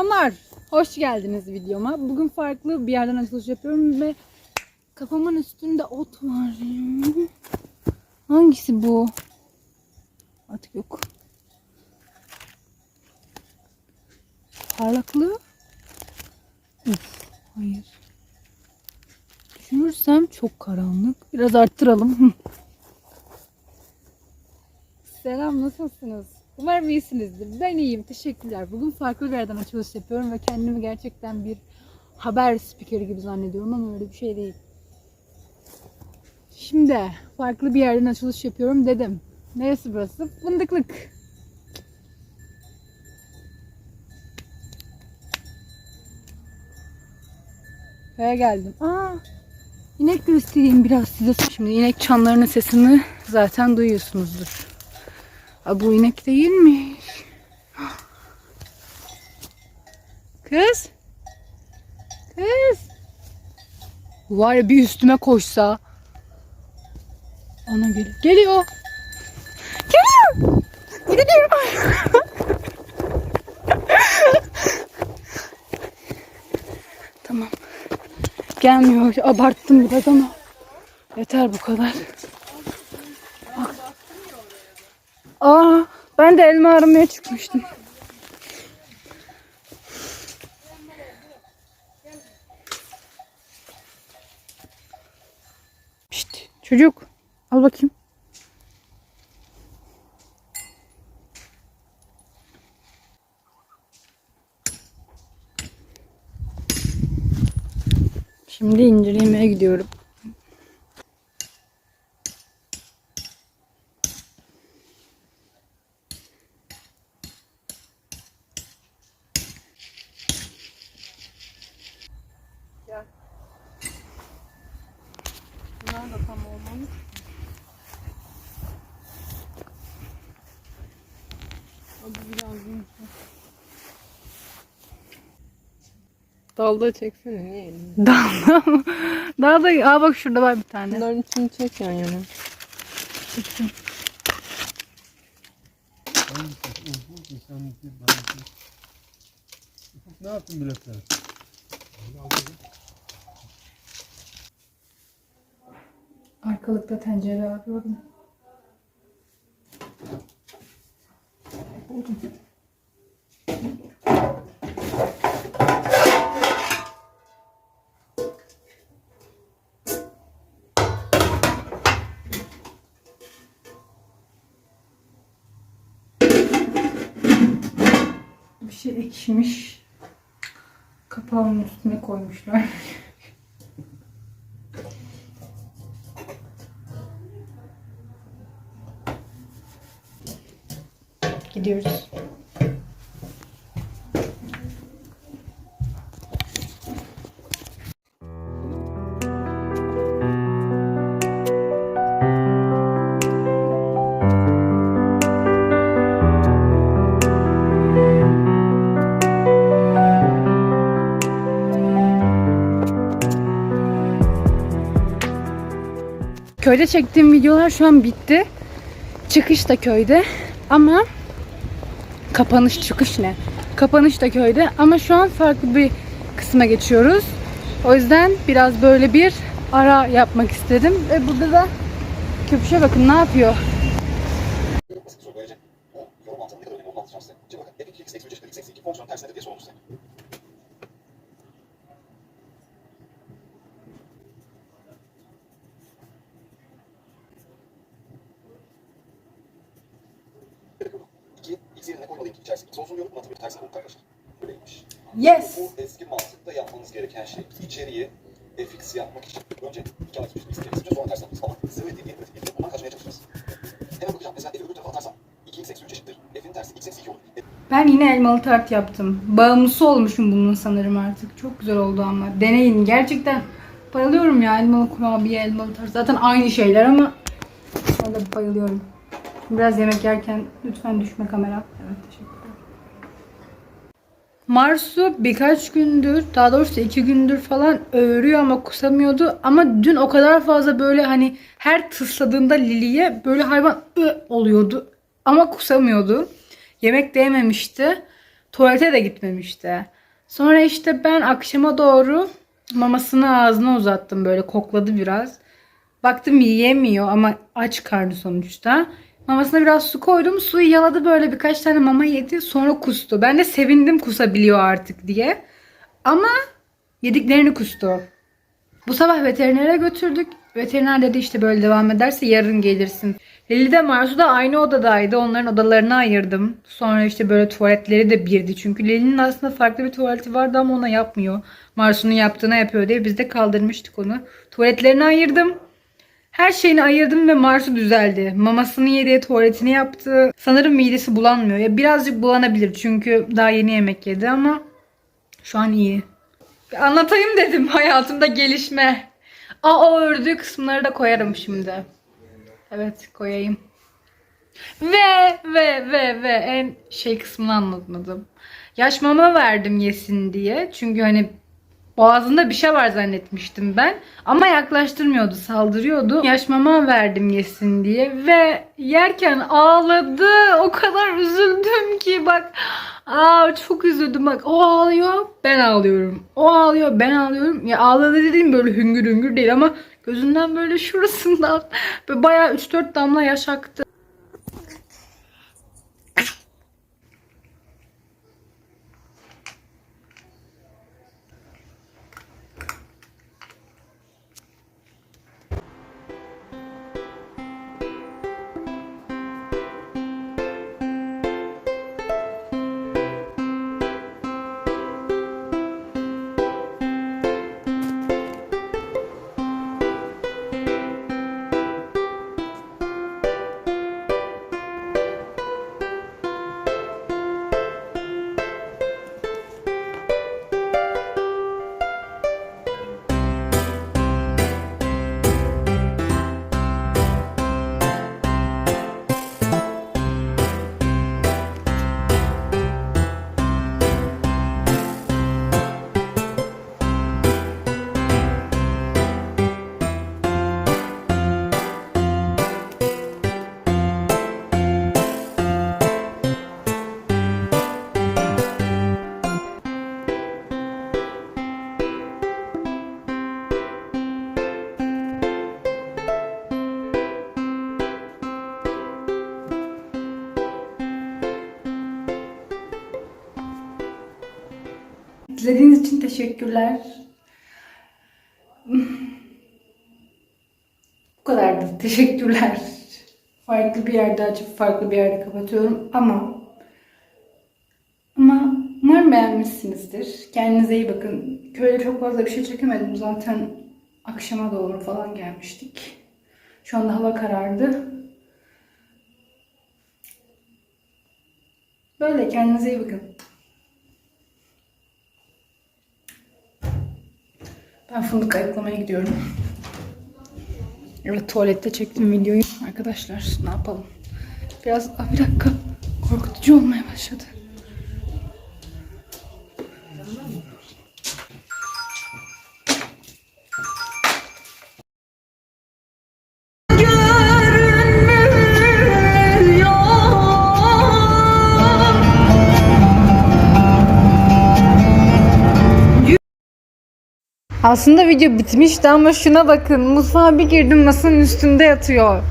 Selamlar. Hoş geldiniz videoma. Bugün farklı bir yerden açılış yapıyorum ve kafamın üstünde ot var. Hangisi bu? Artık yok. Parlaklığı? Uf, hayır. Düşünürsem çok karanlık. Biraz arttıralım. Selam nasılsınız? Umarım iyisinizdir. Ben iyiyim. Teşekkürler. Bugün farklı bir yerden açılış yapıyorum ve kendimi gerçekten bir haber spikeri gibi zannediyorum ama öyle bir şey değil. Şimdi farklı bir yerden açılış yapıyorum dedim. Neresi burası? Fındıklık. Köye geldim. Aa, inek göstereyim biraz size. Şimdi inek çanlarının sesini zaten duyuyorsunuzdur. Aa, bu inek değilmiş. Kız. Kız. Var ya bir üstüme koşsa. Ana geliyor. Geliyor. Geliyor. Gidiyorum. tamam. Gelmiyor. Abarttım biraz ama. Yeter bu kadar. Aa, ben de elma aramaya çıkmıştım. Şşt, çocuk. Al bakayım. Şimdi incir yemeye gidiyorum. Bunlar da tam olmamış. O bu biraz yumuşak. Dalda çeksene niye elini? Daha mı? Daha da aa bak şurada var bir tane. Bunların içini çek yan yana. Çektim. Ne yaptın biletler? Arkalıkta tencere arıyorum. Buldum. Ekşimiş. Kapağının üstüne koymuşlar. Gidiyoruz. Köyde çektiğim videolar şu an bitti. Çıkış da köyde ama kapanış çıkış ne? Kapanış da köyde ama şu an farklı bir kısma geçiyoruz. O yüzden biraz böyle bir ara yapmak istedim ve burada da köpüşe bakın ne yapıyor. basit soru böylece o yorum altında ne kadar önemli olduğunu anlatacağım size. Şimdi bakın f2 x eksi 3 eşittir x eksi 2 fonksiyonun tersi nedir diye sorulur size. İki, x yerine koymalıyım ki içerisindeki yorum mantığı bir tersine bulup arkadaşlar. Böyleymiş. Yes. Bu eski mantıkta yapmanız gereken şey içeriği fx yapmak için önce 2 artı 3 x eksi 3 sonra ters yapmanız ama zıvı dediğin pratik bundan kaçmaya çalışacağız. Hemen bakacağım. Mesela f'i öbür tarafa atarsam 2x eksi 3 eşittir. f'in tersi x eksi 2 olur. E, Ben yine elmalı tart yaptım. Bağımlısı olmuşum bunun sanırım artık. Çok güzel oldu ama. Deneyin. Gerçekten bayılıyorum ya elmalı kurabiye, elmalı tart. Zaten aynı şeyler ama ben de bayılıyorum. Biraz yemek yerken lütfen düşme kamera. Evet teşekkürler. Marsu birkaç gündür, daha doğrusu iki gündür falan öğürüyor ama kusamıyordu. Ama dün o kadar fazla böyle hani her tısladığında Lili'ye böyle hayvan ı oluyordu. Ama kusamıyordu. Yemek de yememişti. Tuvalete de gitmemişti. Sonra işte ben akşama doğru mamasını ağzına uzattım böyle kokladı biraz. Baktım yiyemiyor ama aç karnı sonuçta. Mamasına biraz su koydum. Suyu yaladı böyle birkaç tane mama yedi. Sonra kustu. Ben de sevindim kusabiliyor artık diye. Ama yediklerini kustu. Bu sabah veterinere götürdük. Veteriner dedi işte böyle devam ederse yarın gelirsin. Lili de Marsu da aynı odadaydı. Onların odalarını ayırdım. Sonra işte böyle tuvaletleri de birdi. Çünkü Lili'nin aslında farklı bir tuvaleti vardı ama ona yapmıyor. Marsu'nun yaptığına yapıyor diye biz de kaldırmıştık onu. Tuvaletlerini ayırdım. Her şeyini ayırdım ve Marsu düzeldi. Mamasını yedi, tuvaletini yaptı. Sanırım midesi bulanmıyor. Ya birazcık bulanabilir çünkü daha yeni yemek yedi ama şu an iyi. Anlatayım dedim hayatımda gelişme. Aa o ördüğü kısımları da koyarım şimdi. Evet koyayım. Ve ve ve ve en şey kısmını anlatmadım. Yaş mama verdim yesin diye. Çünkü hani boğazında bir şey var zannetmiştim ben. Ama yaklaştırmıyordu, saldırıyordu. Yaş mama verdim yesin diye ve yerken ağladı. O kadar üzüldüm ki bak. Aa çok üzüldüm bak. O ağlıyor, ben ağlıyorum. O ağlıyor, ben ağlıyorum. Ya ağladı dediğim böyle hüngür hüngür değil ama gözünden böyle şurasından böyle bayağı 3-4 damla yaş aktı. İzlediğiniz için teşekkürler. Bu kadardı. Teşekkürler. Farklı bir yerde açıp farklı bir yerde kapatıyorum ama ama umarım beğenmişsinizdir. Kendinize iyi bakın. Köyde çok fazla bir şey çekemedim. Zaten akşama doğru falan gelmiştik. Şu anda hava karardı. Böyle kendinize iyi bakın. Ben fındık ayıklamaya gidiyorum. Evet tuvalette çektim videoyu. Arkadaşlar ne yapalım? Biraz Aa, bir dakika korkutucu olmaya başladı. Aslında video bitmişti ama şuna bakın. Mutfağa bir girdim masanın üstünde yatıyor.